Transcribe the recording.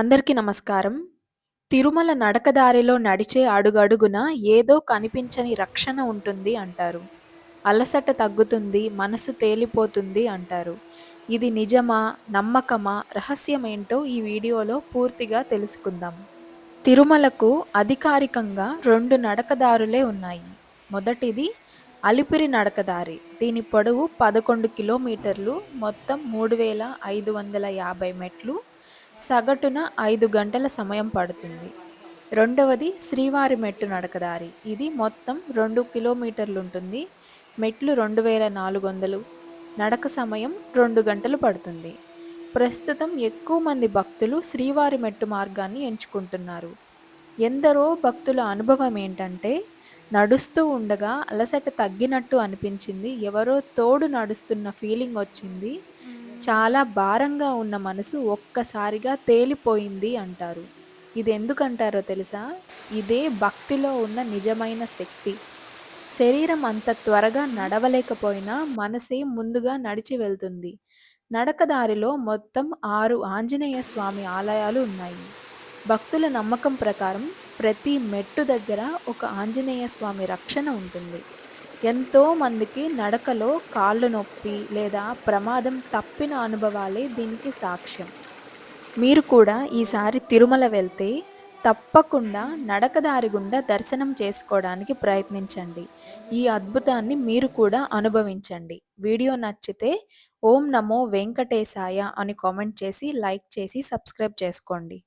అందరికీ నమస్కారం. తిరుమల నడకదారిలో నడిచే అడుగడుగున ఏదో కనిపించని రక్షణ ఉంటుంది అంటారు. అలసట తగ్గుతుంది, మనసు తేలిపోతుంది అంటారు. ఇది నిజమా? నమ్మకమా? రహస్యమేంటో ఈ వీడియోలో పూర్తిగా తెలుసుకుందాం. తిరుమలకు అధికారికంగా రెండు నడకదారులే ఉన్నాయి. మొదటిది అలిపిరి నడకదారి. దీని పొడవు పదకొండు కిలోమీటర్లు, మొత్తం మూడు వేల ఐదు వందల యాభై మెట్లు, సగటున ఐదు గంటల సమయం పడుతుంది. రెండవది శ్రీవారి మెట్టు నడకదారి. ఇది మొత్తం రెండు కిలోమీటర్లు ఉంటుంది మెట్లు రెండు వేల నాలుగు వందలు. నడక సమయం రెండు గంటలు పడుతుంది. ప్రస్తుతం ఎక్కువ మంది భక్తులు శ్రీవారి మెట్టు మార్గాన్ని ఎంచుకుంటున్నారు. ఎందరో భక్తుల అనుభవం ఏంటంటే నడుస్తూ ఉండగా అలసట తగ్గినట్టు అనిపించింది. ఎవరో తోడు నడుస్తున్న ఫీలింగ్ వచ్చింది. చాలా భారంగా ఉన్న మనసు ఒక్కసారిగా తేలిపోయింది అంటారు. ఇది ఎందుకంటారో తెలుసా? ఇదే భక్తిలో ఉన్న నిజమైన శక్తి. శరీరం అంత త్వరగా నడవలేకపోయినా మనసే ముందుగా నడిచి వెళ్తుంది. నడకదారిలో మొత్తం ఆరు ఆంజనేయ స్వామి ఆలయాలు ఉన్నాయి. భక్తుల నమ్మకం ప్రకారం ప్రతి మెట్టు దగ్గర ఒక ఆంజనేయ స్వామి రక్షణ ఉంటుంది. ఎంతో మందికి నడకలో కాళ్ళు నొప్పి లేదా ప్రమాదం తప్పిన అనుభవాలే దీనికి సాక్ష్యం. మీరు కూడా ఈసారి తిరుమల వెళ్తే తప్పకుండా నడకదారి గుండా దర్శనం చేసుకోవడానికి ప్రయత్నించండి. ఈ అద్భుతాన్ని మీరు కూడా అనుభవించండి. వీడియో నచ్చితే ఓం నమో వెంకటేశాయ అని కామెంట్ చేసి, లైక్ చేసి, సబ్స్క్రైబ్ చేసుకోండి.